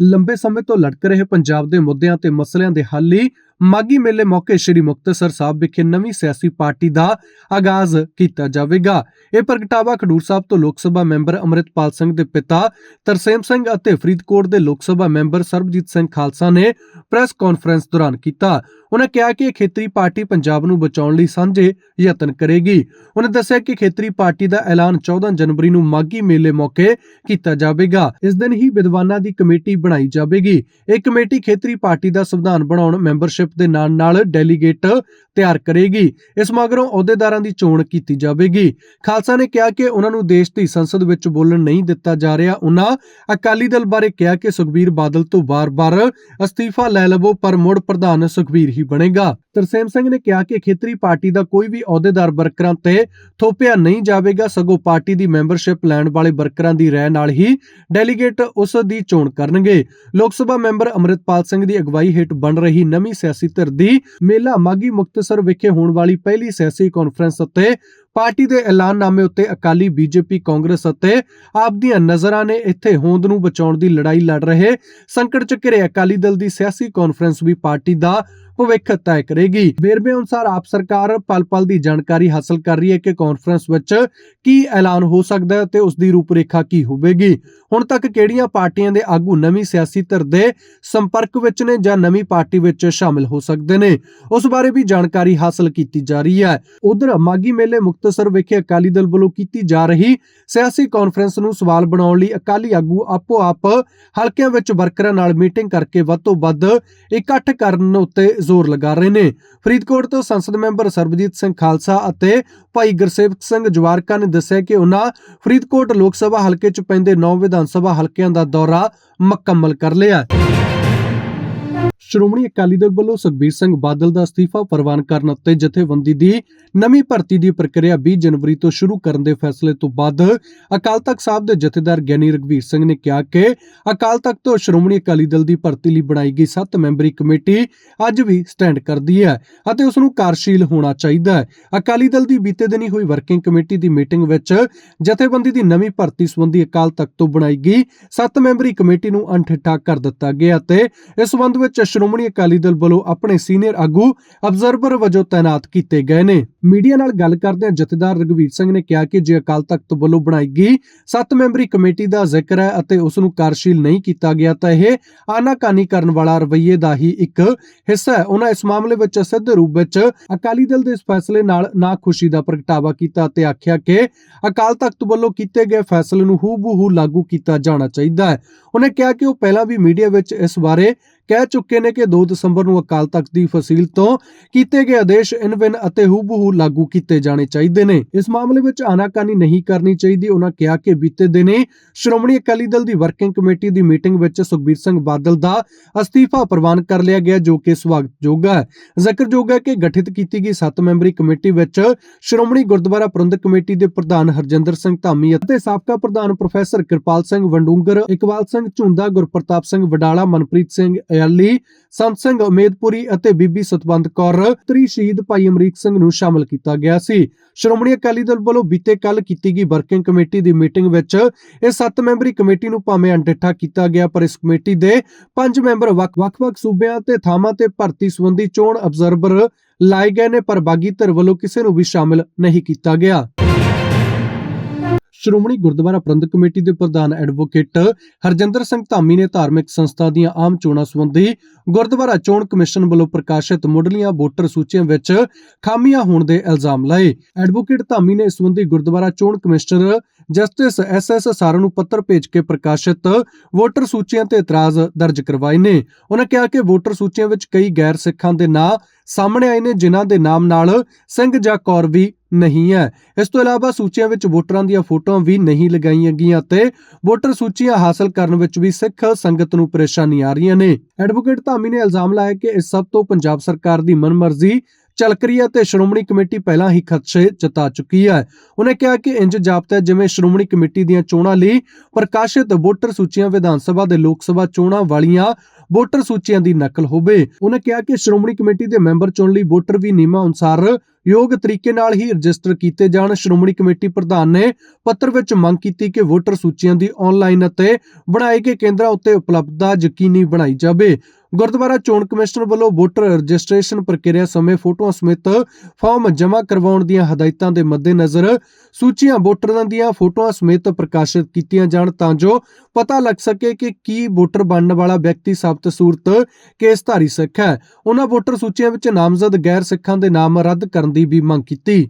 ਲੰਬੇ ਸਮੇਂ ਤੋਂ ਲਟਕ ਰਹੇ ਪੰਜਾਬ ਦੇ ਮੁੱਦਿਆਂ ਤੇ ਮਸਲਿਆਂ ਦੇ ਹੱਲ ਲਈ ਮਾਗੀ ਮੇਲੇ ਮੌਕੇ ਸ੍ਰੀ ਮੁਕਤਸਰ ਸਾਹਿਬ ਵਿਖੇ ਨਵੀਂ ਸਿਆਸੀ ਪਾਰਟੀ ਦਾ ਆਗਾਜ਼ ਕੀਤਾ ਜਾਵੇਗਾ। ਇਹ ਪ੍ਰਗਟਾਵਾ ਖਡੂਰ ਸਾਹਿਬ ਤੋਂ ਲੋਕ ਸਭਾ ਮੈਂਬਰ ਅਮਰਿਤਪਾਲ ਸਿੰਘ ਦੇ ਪਿਤਾ ਤਰਸੇਮ ਸਿੰਘ ਅਤੇ ਫਰੀਦਕੋਟ ਦੇ ਲੋਕ ਸਭਾ ਮੈਂਬਰ ਸਰਬਜੀਤ ਸਿੰਘ ਖਾਲਸਾ ਨੇ ਪ੍ਰੈਸ ਕਾਨਫਰੰਸ ਦੌਰਾਨ ਕੀਤਾ। ਉਹਨਾਂ ਕਿਹਾ ਕਿ ਖੇਤਰੀ ਪਾਰਟੀ ਪੰਜਾਬ ਨੂੰ ਬਚਾਉਣ ਲਈ ਸਾਂਝੇ ਯਤਨ ਕਰੇਗੀ। ਉਹਨਾਂ ਦੱਸਿਆ ਕਿ ਖੇਤਰੀ ਪਾਰਟੀ ਦਾ ਐਲਾਨ 14 ਜਨਵਰੀ ਨੂੰ ਮਾਗੀ ਮੇਲੇ ਮੌਕੇ ਕੀਤਾ ਜਾਵੇਗਾ। ਇਸ ਦਿਨ ਹੀ ਵਿਦਵਾਨਾਂ ਦੀ ਕਮੇਟੀ ਬਣਾਈ ਜਾਵੇਗੀ। ਇਹ ਕਮੇਟੀ ਖੇਤਰੀ ਪਾਰਟੀ ਦਾ ਸੰਵਿਧਾਨ ਬਣਾਉਣ, ਮੈਂਬਰਸ਼ਿਪ ਦੇ ਨਾਲ ਨਾਲ ਡੈਲੀਗੇਟ ਤਿਆਰ ਕਰੇਗੀ। ਇਸ ਮਗਰੋਂ ਅਹੁਦੇਦਾਰਾਂ ਦੀ ਚੋਣ ਕੀਤੀ ਜਾਵੇਗੀ। ਖਾਲਸਾ ਨੇ ਕਿਹਾ ਕਿ ਉਹਨਾਂ ਨੂੰ ਦੇਸ਼ ਦੀ ਸੰਸਦ ਵਿੱਚ ਬੋਲਣ ਨਹੀਂ ਦਿੱਤਾ ਜਾ ਰਿਹਾ। ਉਹਨਾਂ ਅਕਾਲੀ ਦਲ ਬਾਰੇ ਕਿਹਾ ਕਿ ਸੁਖਬੀਰ ਬਾਦਲ ਤੋਂ ਵਾਰ ਬਾਰ ਅਸਤੀਫਾ ਲੈ ਲਵੋ, ਪਰ ਮੁੜ ਪ੍ਰਧਾਨ ਸੁਖਬੀਰ ਹੀ ਬਣੇਗਾ। ਤਰਸੇਮ ਸਿੰਘ ਨੇ ਕਿਹਾ ਕਿ ਖੇਤਰੀ ਪਾਰਟੀ ਦਾ ਕੋਈ ਵੀ ਅਹੁਦੇਦਾਰ ਵਰਕਰਾਂ ਤੇ ਥੋਪਿਆ ਨਹੀਂ ਜਾਵੇਗਾ, ਸਗੋਂ ਪਾਰਟੀ ਦੀ ਮੈਂਬਰਸ਼ਿਪ ਲੈਣ ਵਾਲੇ ਵਰਕਰਾਂ ਦੀ ਰਹਿ ਨਾਲ ਹੀ ਡੈਲੀਗੇਟ ਉਸ ਦੀ ਚੋਣ ਕਰਨਗੇ। ਲੋਕ ਸਭਾ ਮੈਂਬਰ ਅਮਰਿਤਪਾਲ ਸਿੰਘ ਦੀ ਅਗਵਾਈ ਹੇਠ ਬਣ ਰਹੀ ਨਵੀਂ ਸਿਆਸੀ ਧਿਰ ਦੀ ਮੇਲਾ ਮਾਗੀ ਮੁਕਤਸਰ ਵਿਖੇ ਹੋਣ ਵਾਲੀ ਪਹਿਲੀ ਸਿਆਸੀ ਕਾਨਫਰੰਸ ਉੱਤੇ ਪਾਰਟੀ ਦੇ ਐਲਾਨਨਾਮੇ ਉੱਤੇ ਅਕਾਲੀ ਬੀਜੇਪੀ, ਕਾਂਗਰਸ ਅਤੇ ਆਪ ਦੀਆਂ ਨਜ਼ਰਾਂ ਨੇ ਇੱਥੇ ਹੋਂਦ ਨੂੰ ਬਚਾਉਣ ਦੀ ਲੜਾਈ ਲੜ ਰਹੇ ਸੰਕਟ ਚ ਘਿਰੇ ਅਕਾਲੀ ਦਲ ਦੀ ਸਿਆਸੀ ਕਾਨਫਰੰਸ ਵੀ ਪਾਰਟੀ ਦਾ ਭਵਿੱਖ ਤੈਅ ਕਰੇਗੀ। ਵੇਰਵੇ ਅਨੁਸਾਰ ਆਪ ਸਰਕਾਰ ਪਲ-ਪਲ ਦੀ ਜਾਣਕਾਰੀ ਹਾਸਲ ਕਰ ਰਹੀ ਹੈ ਕਿ ਕਾਨਫਰੰਸ ਵਿੱਚ ਕੀ ਐਲਾਨ ਹੋ ਸਕਦਾ ਹੈ ਤੇ ਉਸ ਦੀ ਰੂਪਰੇਖਾ ਕੀ ਹੋਵੇਗੀ। ਹੁਣ ਤੱਕ ਕਿਹੜੀਆਂ ਪਾਰਟੀਆਂ ਦੇ ਆਗੂ ਨਵੀਂ ਸਿਆਸੀ ਧਿਰ ਦੇ ਸੰਪਰਕ ਵਿੱਚ ਨੇ ਜਾਂ ਨਵੀਂ ਪਾਰਟੀ ਵਿੱਚ ਸ਼ਾਮਿਲ ਹੋ ਸਕਦੇ ਨੇ? ਉਸ ਬਾਰੇ ਵੀ ਜਾਣਕਾਰੀ ਹਾਸਲ ਕੀਤੀ ਜਾ ਰਹੀ ਹੈ। ਉਧਰ ਮਾਗੀ ਮੇਲੇ ਮੁਕਤ ਮੁਕਤਸਰ ਵਿਖੇ ਅਕਾਲੀ ਦਲ ਵੱਲੋਂ ਕੀਤੀ ਜਾ ਰਹੀ ਸਿਆਸੀ ਕਾਨਫਰੰਸ ਨੂੰ ਸਵਾਲ ਬਣਾਉਣ ਲਈ ਅਕਾਲੀ ਆਗੂ ਆਪੋ ਆਪ ਹਲਕਿਆਂ ਵਿੱਚ ਵਰਕਰਾਂ ਨਾਲ ਮੀਟਿੰਗ ਕਰਕੇ ਵੱਧ ਤੋਂ ਵੱਧ ਇਕੱਠ ਕਰਨ ਉੱਤੇ ਜ਼ੋਰ ਲਗਾ ਰਹੇ ਨੇ। ਫਰੀਦਕੋਟ ਤੋਂ ਸੰਸਦ ਮੈਂਬਰ ਸਰਬਜੀਤ ਸਿੰਘ ਖਾਲਸਾ ਅਤੇ ਭਾਈ ਗੁਰਸੇਵਕ ਸਿੰਘ ਜਵਾਰਕਾ ਨੇ ਦੱਸਿਆ ਕਿ ਉਹਨਾਂ ਫਰੀਦਕੋਟ ਲੋਕ ਸਭਾ ਹਲਕੇ 'ਚ ਪੈਂਦੇ 9 ਵਿਧਾਨ ਸਭਾ ਹਲਕਿਆਂ ਦਾ ਦੌਰਾ ਮੁਕੰਮਲ ਕਰ ਲਿਆ ਸ਼੍ਰੋਮਣੀ ਅਕਾਲੀ ਦਲ ਵੱਲੋਂ ਸੁਖਬੀਰ ਸਿੰਘ ਬਾਦਲ ਦਾ ਅਸਤੀਫਾ ਪ੍ਰਵਾਨ ਕਰਨ ਅਤੇ ਜਥੇਬੰਦੀ ਦੀ ਨਵੀਂ ਭਰਤੀ ਦੀ ਪ੍ਰਕਿਰਿਆ 20 ਜਨਵਰੀ ਤੋਂ ਸ਼ੁਰੂ ਕਰਨ ਦੇ ਫੈਸਲੇ ਤੋਂ ਬਾਅਦ ਅਕਾਲ ਤਖਤ ਸਾਹਿਬ ਦੇ ਜਥੇਦਾਰ ਗਿਆਨੀ ਰਗਵੀਰ ਸਿੰਘ ਨੇ ਕਿਹਾ ਕਿ ਅਕਾਲ ਤਖਤ ਤੋਂ ਸ਼੍ਰੋਮਣੀ ਅਕਾਲੀ ਦਲ ਦੀ ਭਰਤੀ ਲਈ ਬਣਾਈ ਗਈ 7 ਮੈਂਬਰੀ ਕਮੇਟੀ ਅੱਜ ਵੀ ਸਟੈਂਡ ਕਰਦੀ ਹੈ ਅਤੇ ਉਸ ਨੂੰ ਕਾਰਜਸ਼ੀਲ ਹੋਣਾ ਚਾਹੀਦਾ ਹੈ। ਅਕਾਲੀ ਦਲ ਦੀ ਬੀਤੇ ਦਿਨੀ ਹੋਈ ਵਰਕਿੰਗ ਕਮੇਟੀ ਦੀ ਮੀਟਿੰਗ ਵਿੱਚ ਜਥੇਬੰਦੀ ਦੀ ਨਵੀਂ ਭਰਤੀ ਸੰਬੰਧੀ ਅਕਾਲ ਤਖਤ ਤੋਂ ਬਣਾਈ ਗਈ 7 ਮੈਂਬਰੀ ਕਮੇਟੀ ਨੂੰ ਅਣਠਿੱਠਾ ਕਰ ਦਿੱਤਾ ਗਿਆ ਅਤੇ ਇਸ ਸੰਬੰਧ ਵਿੱਚ ਸ਼੍ਰੋਮਣੀ ਅਕਾਲੀ ਦਲ ਵੱਲੋਂ ਆਪਣੇ ਸੀਨੀਅਰ ਆਗੂ ਅਬਜ਼ਰਵਰ ਵਜੋਂ ਤਾਇਨਾਤ ਕੀਤੇ ਗਏ ਨੇ। ਮੀਡੀਆ ਨਾਲ ਗੱਲ ਕਰਦਿਆਂ ਜਥੇਦਾਰ ਰਗਵੀਰ ਸਿੰਘ ਨੇ ਕਿਹਾ ਕਿ ਜੇ ਅਕਾਲ ਤਖਤ ਵੱਲੋਂ ਬਣਾਈ ਗਈ 7 ਮੈਂਬਰੀ ਕਮੇਟੀ ਦਾ ਜ਼ਿਕਰ ਹੈ ਅਤੇ ਉਸ ਨੂੰ ਕਾਰਜਸ਼ੀਲ ਨਹੀਂ ਕੀਤਾ ਗਿਆ, ਤਾਂ ਇਹ ਆਨਾਕਾਨੀ ਕਰਨ ਵਾਲਾ ਰਵੱਈਏ ਦਾ ਹੀ ਇੱਕ ਹਿੱਸਾ ਹੈ। ਉਹਨਾਂ ਇਸ ਮਾਮਲੇ ਵਿੱਚ ਸਿੱਧ ਰੂਪ ਵਿੱਚ ਅਕਾਲੀ ਦਲ ਦੇ ਇਸ ਫੈਸਲੇ ਨਾਲ ਨਾ ਖੁਸ਼ੀ ਦਾ ਪ੍ਰਗਟਾਵਾ ਕੀਤਾ ਤੇ ਆਖਿਆ ਕਿ ਅਕਾਲ ਤਖਤ ਵੱਲੋਂ ਕੀਤੇ ਗਏ ਫੈਸਲੇ ਨੂੰ ਹੂਬਹੂ ਲਾਗੂ ਕੀਤਾ ਜਾਣਾ ਚਾਹੀਦਾ ਹੈ। ਉਹਨੇ ਕਿਹਾ ਕਿ ਉਹ ਪਹਿਲਾਂ ਵੀ ਮੀਡੀਆ ਵਿੱਚ ਇਸ ਬਾਰੇ ਕਹਿ ਚੁੱਕੇ ਨੇ ਕਿ 2 ਦਸੰਬਰ ਨੂੰ ਅਕਾਲ ਤਖਤ ਦੀ ਫਸੀਲ ਤੋਂ ਕੀਤੇ ਗਏ ਆਦੇਸ਼ ਇਨਵਿਨ ਅਤੇ ਹੂਬਹੂ ਲਾਗੂ ਕੀਤੇ ਜਾਣੇ ਚਾਹੀਦੇ ਨੇ। ਇਸ ਮਾਮਲੇ ਵਿੱਚ ਆਨਾਕਾਨੀ ਨਹੀਂ ਕਰਨੀ ਚਾਹੀਦੀ ਉਹਨਾਂ ਕਿਹਾ ਕਿ ਬੀਤੇ ਦਿਨੇ ਸ਼੍ਰੋਮਣੀ ਅਕਾਲੀ ਦਲ ਦੀ ਵਰਕਿੰਗ ਕਮੇਟੀ ਦੀ ਮੀਟਿੰਗ ਵਿੱਚ ਸੁਖਬੀਰ ਸਿੰਘ ਬਾਦਲ ਦਾ ਅਸਤੀਫਾ ਪ੍ਰਵਾਨ ਕਰ ਲਿਆ ਗਿਆ, ਜੋ ਕਿ ਸਵਾਗਤਯੋਗ ਹੈ। ਜ਼ਿਕਰਯੋਗ ਹੈ ਕਿ ਗਠਿਤ ਕੀਤੀ ਗਈ 7 ਮੈਂਬਰੀ ਕਮੇਟੀ ਵਿੱਚ ਸ਼੍ਰੋਮਣੀ ਗੁਰਦੁਆਰਾ ਪ੍ਰਬੰਧਕ ਕਮੇਟੀ ਦੇ ਪ੍ਰਧਾਨ ਹਰਜਿੰਦਰ ਸਿੰਘ ਧਾਮੀ ਅਤੇ ਸਾਬਕਾ ਪ੍ਰਧਾਨ ਪ੍ਰੋਫੈਸਰ ਕਿਰਪਾਲ ਸਿੰਘ ਵੰਡੂੰਗਰ, ਇਕਬਾਲ ਸਿੰਘ ਝੁੰਦਾ, ਗੁਰਪ੍ਰਤਾਪ ਸਿੰਘ ਵਡਾਲਾ, ਮਨਪ੍ਰੀਤ ਸਿੰਘ ਅਯਾਲੀ, ਸੰਤ ਸਿੰਘ ਉਮੇਦਪੁਰੀ ਅਤੇ ਬੀਬੀ ਸਤਵੰਤ ਕੌਰ, ਤਰੀ ਸ਼ਹੀਦ ਭਾਈ ਅਮਰੀਕ ਸਿੰਘ ਨੂੰ ਸ਼ਾਮਲ ਕੀਤਾ ਗਿਆ ਸੀ। ਸ਼੍ਰੋਮਣੀ ਅਕਾਲੀ ਦਲ ਵੱਲੋਂ ਬੀਤੇ ਕੱਲ ਕੀਤੀ ਗਈ ਵਰਕਿੰਗ ਕਮੇਟੀ ਦੀ ਮੀਟਿੰਗ ਵਿੱਚ ਇਹ 7 ਮੈਂਬਰੀ ਕਮੇਟੀ ਨੂੰ ਭਾਵੇਂ ਅਣਡਿੱਠਾ ਕੀਤਾ ਗਿਆ, ਪਰ ਇਸ ਕਮੇਟੀ ਦੇ ਪੰਜ ਮੈਂਬਰ ਵੱਖ- ਵੱਖ-ਵੱਖ ਸੂਬਿਆਂ ਤੇ ਥਾਵਾਂ ਤੇ ਭਰਤੀ ਸੰਬੰਧੀ ਚੋਣ ਅਬਜ਼ਰਵਰ ਲਾਏ ਗਏ ਨੇ, ਪਰ ਬਾਗੀ ਧਿਰ ਵੱਲੋਂ ਕਿਸੇ ਨੂੰ ਵੀ ਸ਼ਾਮਿਲ ਨਹੀਂ ਕੀਤਾ ਗਿਆ। ਸ਼੍ਰੋਮਣੀ ਗੁਰਦੁਆਰਾ ਪ੍ਰਬੰਧਕ ਕਮੇਟੀ ਦੇ ਪ੍ਰਧਾਨ ਐਡਵੋਕੇਟ ਹਰਜਿੰਦਰ ਸਿੰਘ ਧਾਮੀ ਨੇ ਧਾਰਮਿਕ ਸੰਸਥਾ ਦੀਆਂ ਆਮ ਚੋਣਾਂ ਸੰਬੰਧੀ ਗੁਰਦੁਆਰਾ ਚੋਣ ਕਮਿਸ਼ਨ ਵੱਲੋਂ ਪ੍ਰਕਾਸ਼ਿਤ ਮੁੱਢਲੀਆਂ ਵੋਟਰ ਸੂਚੀਆਂ ਵਿੱਚ ਖਾਮੀਆਂ ਹੋਣ ਦੇ ਇਲਜ਼ਾਮ ਲਾਏ। ਐਡਵੋਕੇਟ ਧਾਮੀ ਨੇ ਇਸ ਸੰਬੰਧੀ ਗੁਰਦੁਆਰਾ ਚੋਣ ਕਮਿਸ਼ਨਰ ਜਸਟਿਸ ਐਸ ਐਸ ਸਾਰਾ ਨੂੰ ਪੱਤਰ ਭੇਜ ਕੇ ਪ੍ਰਕਾਸ਼ਿਤ ਵੋਟਰ ਸੂਚੀਆਂ ਤੇ ਇਤਰਾਜ਼ ਦਰਜ ਕਰਵਾਏ ਨੇ। ਉਹਨਾਂ ਕਿਹਾ ਕਿ ਵੋਟਰ ਸੂਚੀਆਂ ਵਿੱਚ ਕਈ ਗੈਰ ਸਿੱਖਾਂ ਦੇ ਨਾਂ ਸਾਹਮਣੇ ਆਏ ਨੇ, ਜਿਨ੍ਹਾਂ ਦੇ ਨਾਮ ਨਾਲ ਸਿੰਘ ਜਾਂ ਕੌਰ ਵੀ ਨਹੀਂ ਹੈ। ਇਸ ਤੋਂ ਇਲਾਵਾ ਸੂਚੀਆਂ ਵਿੱਚ ਵੋਟਰਾਂ ਦੀਆਂ ਫੋਟੋਆਂ ਵੀ ਨਹੀਂ ਲਗਾਈਆਂ ਗਈਆਂ ਤੇ ਵੋਟਰ ਸੂਚੀਆਂ ਹਾਸਲ ਕਰਨ ਵਿੱਚ ਵੀ ਸਿੱਖ ਸੰਗਤ ਨੂੰ ਪਰੇਸ਼ਾਨੀ ਆ ਰਹੀਆਂ ਨੇ। ਐਡਵੋਕੇਟ ਧਾਮੀ ਨੇ ਇਲਜ਼ਾਮ ਲਾਇਆ ਕਿ ਇਸ ਸਭ ਤੋਂ ਪੰਜਾਬ ਸਰਕਾਰ ਦੀ ਮਨਮਰਜ਼ੀ ਚੱਲਕ ਰਹੀ ਹੈ ਤੇ ਸ਼੍ਰੋਮਣੀ ਕਮੇਟੀ ਪਹਿਲਾਂ ਹੀ ਖਦਸ਼ੇ ਜਤਾ ਚੁੱਕੀ ਹੈ। ਉਹਨੇ ਕਿਹਾ ਕਿ ਇੰਜ ਜਾਪਦਾ ਜਿਵੇਂ ਸ਼੍ਰੋਮਣੀ ਕਮੇਟੀ ਦੀਆਂ ਚੋਣਾਂ ਲਈ ਪ੍ਰਕਾਸ਼ਿਤ ਵੋਟਰ ਸੂਚੀਆਂ ਵਿਧਾਨ ਸਭਾ ਦੇ ਲੋਕ ਸਭਾ ਚੋਣਾਂ ਵਾਲੀਆਂ ਵੋਟਰ ਸੂਚੀਆਂ ਦੀ ਨਕਲ ਹੋਵੇ। ਉਹਨਾਂ ਕਿਹਾ ਕਿ ਸ਼੍ਰੋਮਣੀ ਕਮੇਟੀ ਦੇ ਮੈਂਬਰ ਚੁਣਨ ਲਈ ਵੋਟਰ ਵੀ ਨਿਯਮਾਂ ਅਨੁਸਾਰ ਯੋਗ ਤਰੀਕੇ ਨਾਲ ਹੀ ਰਜਿਸਟਰ ਕੀਤੇ ਜਾਣ। ਸ਼੍ਰੋਮਣੀ ਕਮੇਟੀ ਪ੍ਰਧਾਨ ਨੇ ਪੱਤਰ ਵਿੱਚ ਮੰਗ ਕੀਤੀ ਕਿ ਵੋਟਰ ਸੂਚੀਆਂ ਦੀ ਆਨਲਾਈਨ ਅਤੇ ਬਣਾਏ ਗਏ ਕੇਂਦਰਾਂ ਉੱਤੇ ਉਪਲਬਧਤਾ ਯਕੀਨੀ ਬਣਾਈ ਜਾਵੇ। ਗੁਰਦੁਆਰਾ ਚੋਣ ਕਮਿਸ਼ਨਰ ਵੱਲੋਂ ਵੋਟਰ ਰਜਿਸਟ੍ਰੇਸ਼ਨ ਪ੍ਰਕਿਰਿਆ ਸਮੇਂ ਫੋਟੋਆਂ ਸਮੇਤ ਫਾਰਮ ਜਮ੍ਹਾਂ ਕਰਵਾਉਣ ਦੀਆਂ ਹਦਾਇਤਾਂ ਦੇ ਮੱਦੇਨਜ਼ਰ ਸੂਚੀਆਂ ਵੋਟਰਾਂ ਦੀਆਂ ਫੋਟੋਆਂ ਸਮੇਤ ਪ੍ਰਕਾਸ਼ਿਤ ਕੀਤੀਆਂ ਜਾਣ ਤਾਂ ਜੋ ਪਤਾ ਲੱਗ ਸਕੇ ਕਿ ਕੀ ਵੋਟਰ ਬਣਨ ਵਾਲਾ ਵਿਅਕਤੀ ਸਾਬਤ ਸੂਰਤ ਕੇਸਧਾਰੀ ਸਿੱਖ ਹੈ। ਉਹਨਾਂ ਵੋਟਰ ਸੂਚੀਆਂ ਵਿੱਚ ਨਾਮਜ਼ਦ ਗੈਰ ਸਿੱਖਾਂ ਦੇ ਨਾਮ ਰੱਦ ਕਰਨ ਦੀ ਵੀ ਮੰਗ ਕੀਤੀ।